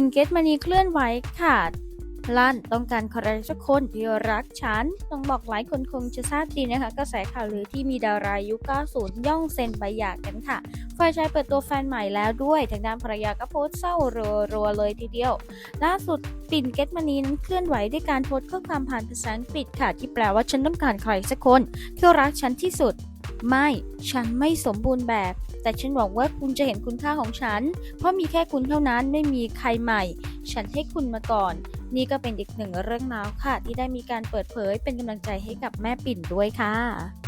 ปิ่นเกตมานีเคลื่อนไหวค่ะลั่นต้องการใครสักคนที่รักฉัน ต้องบอกหลายคนคงจะทราบดีนะคะกระแสข่าวลือที่มีดารายุค 90 ย่องเซ็นใบหย่ากันค่ะฝ่ายชายเปิดตัวแฟนใหม่แล้วด้วยทางด้านภรรยาก็โพสต์เศร้ารัวๆเลยทีเดียว ล่าสุดปิ่นเกตมานีนั้นเคลื่อนไหวด้วยการโพสต์ข้อความผ่านภาษาอังกฤษค่ะ ที่แปลว่าฉันต้องการใครสักคนที่รักฉันที่สุด ไม่ ฉันไม่สมบูรณ์แบบ แต่ฉันหวังว่าคุณจะเห็นคุณค่าของฉัน เพราะมีแค่คุณเท่านั้นไม่มีใครใหม่ ฉันให้คุณมาก่อน นี่ก็เป็นอีกหนึ่งเรื่องราวค่ะ ที่ได้มีการเปิดเผยเป็นกำลังใจให้กับแม่ปิ่นด้วยค่ะ